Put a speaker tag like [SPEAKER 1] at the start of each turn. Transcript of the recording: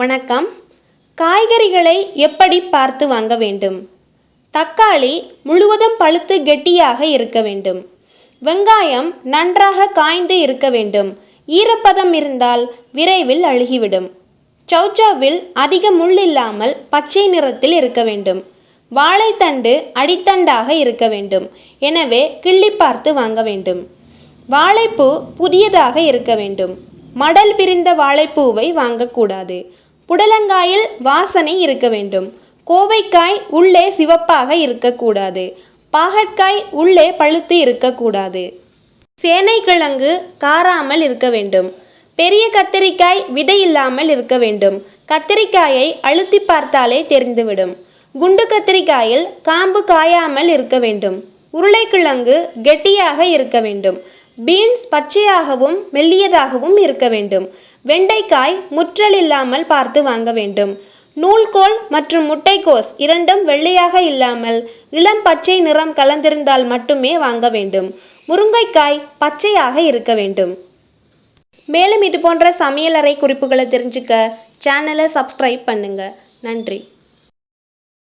[SPEAKER 1] வணக்கம். காய்கறிகளை எப்படி பார்த்து வாங்க வேண்டும்? தக்காளி முழுவதும் பழுத்து கெட்டியாக இருக்க வேண்டும். வெங்காயம் நன்றாக காய்ந்து இருக்க வேண்டும். ஈரப்பதம் இருந்தால் விரைவில் அழுகிவிடும். சௌசௌவில் அதிக முள் இல்லாமல் பச்சை நிறத்தில் இருக்க வேண்டும். வாழைத்தண்டு அடித்தண்டாக இருக்க வேண்டும். எனவே கிள்ளி பார்த்து வாங்க வேண்டும். வாழைப்பூ புதியதாக இருக்க வேண்டும். மடல் பிரிந்த வாழைப்பூவை வாங்கக்கூடாது. புடலங்காயில் வாசனை இருக்க வேண்டும். கோவைக்காய் உள்ளே சிவப்பாக இருக்கக்கூடாது. பாகற்காய் உள்ளே பழுத்து இருக்கக்கூடாது. சேனைக்கிழங்கு காராமல் இருக்க வேண்டும். பெரிய கத்திரிக்காய் விதை இல்லாமல் இருக்க வேண்டும். கத்திரிக்காயை அழுத்தி பார்த்தாலே தெரிந்துவிடும். குண்டு கத்திரிக்காயில் காம்பு காயாமல் இருக்க வேண்டும். உருளைக்கிழங்கு கெட்டியாக இருக்க வேண்டும். பீன்ஸ் பச்சையாகவும் மெல்லியதாகவும் இருக்க வேண்டும். வெண்டைக்காய் முற்றல் இல்லாமல் பார்த்து வாங்க வேண்டும். நூல்கோல் மற்றும் முட்டைக்கோஸ் இரண்டும் வெள்ளையாக இல்லாமல் இளம் பச்சை நிறம் கலந்திருந்தால் மட்டுமே வாங்க வேண்டும். முருங்கைக்காய் பச்சையாக இருக்க வேண்டும். மேலும் இது போன்ற சமையலறை குறிப்புகளை தெரிஞ்சுக்க சேனலை சப்ஸ்கிரைப் பண்ணுங்க. நன்றி.